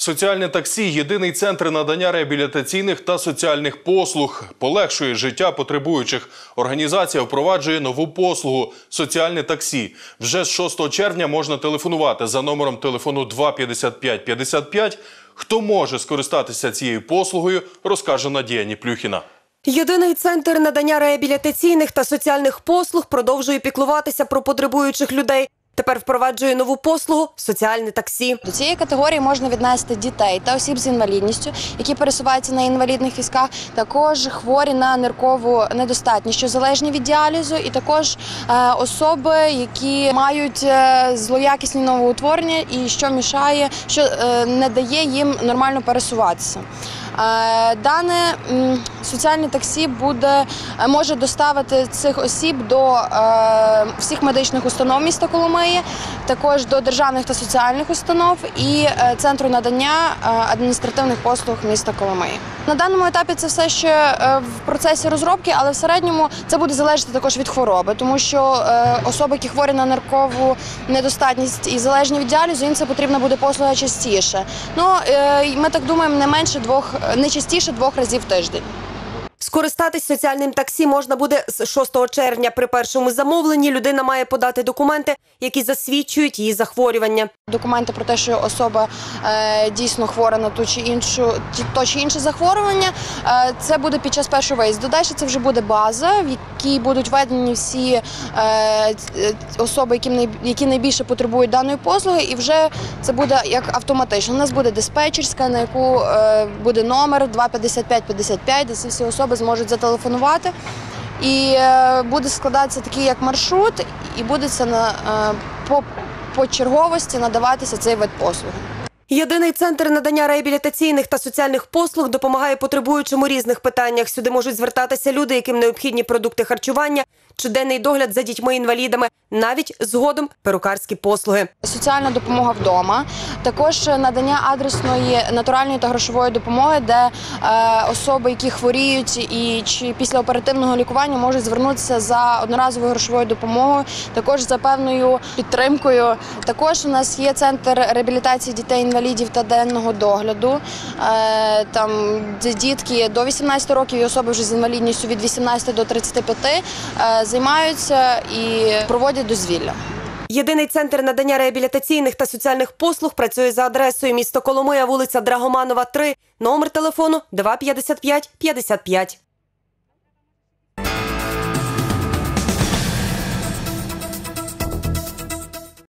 Соціальне таксі єдиний центр надання реабілітаційних та соціальних послуг, полегшує життя потребуючих. Організація впроваджує нову послугу соціальне таксі. Вже з 6 червня можна телефонувати за номером телефону 255 55. Хто може скористатися цією послугою, розкаже Надія Ніплюхіна. Єдиний центр надання реабілітаційних та соціальних послуг продовжує піклуватися про потребуючих людей. Тепер впроваджує нову послугу соціальне таксі. До цієї категорії можна віднести дітей та осіб з інвалідністю, які пересуваються на інвалідних візках, також хворі на ниркову недостатність, що залежні від діалізу, і також е, особи, які мають е, злоякісні новоутворення і що мішає, що е, не дає їм нормально пересуватися. Е, Дане соціальне таксі буде е, може доставити цих осіб до е, всіх медичних установ міста Коломиї, також до державних та соціальних установ і центру надання адміністративних послуг міста Коломиї. На даному етапі це все ще в процесі розробки, але в середньому це буде залежати також від хвороби, тому що особи, які хворі на ниркову недостатність і залежні від діалізу, їм це потрібна буде послуга частіше. Ну ми так думаємо, не менше двох, не частіше двох разів в тиждень. Скористатись соціальним таксі можна буде з 6 червня. При першому замовленні людина має подати документи, які засвідчують її захворювання. Документи про те, що особа е, дійсно хвора на ту чи іншу то чи інше захворювання. Е, це буде під час першого виїзду. Далі це вже буде база, в якій будуть введені всі е, е, особи, які, які найбільше потребують даної послуги, і вже це буде як автоматично. У нас буде диспетчерська, на яку е, буде номер 25555, де всі особи зможуть зателефонувати. І е, буде складатися такий як маршрут, і буде це на е, по, по черговості надаватися цей вид послуги. Єдиний центр надання реабілітаційних та соціальних послуг допомагає потребуючим у різних питаннях. Сюди можуть звертатися люди, яким необхідні продукти харчування, щоденний догляд за дітьми-інвалідами, навіть згодом перукарські послуги. Соціальна допомога вдома, також надання адресної натуральної та грошової допомоги, де е, особи, які хворіють і чи після оперативного лікування можуть звернутися за одноразовою грошовою допомогою, також за певною підтримкою. Також у нас є центр реабілітації дітей інвалідів та денного догляду. Е, там дітки до 18 років і особи вже з інвалідністю від 18 до 35 е, займаються і проводять дозвілля. Єдиний центр надання реабілітаційних та соціальних послуг працює за адресою місто Коломия, вулиця Драгоманова, 3, номер телефону 255 55.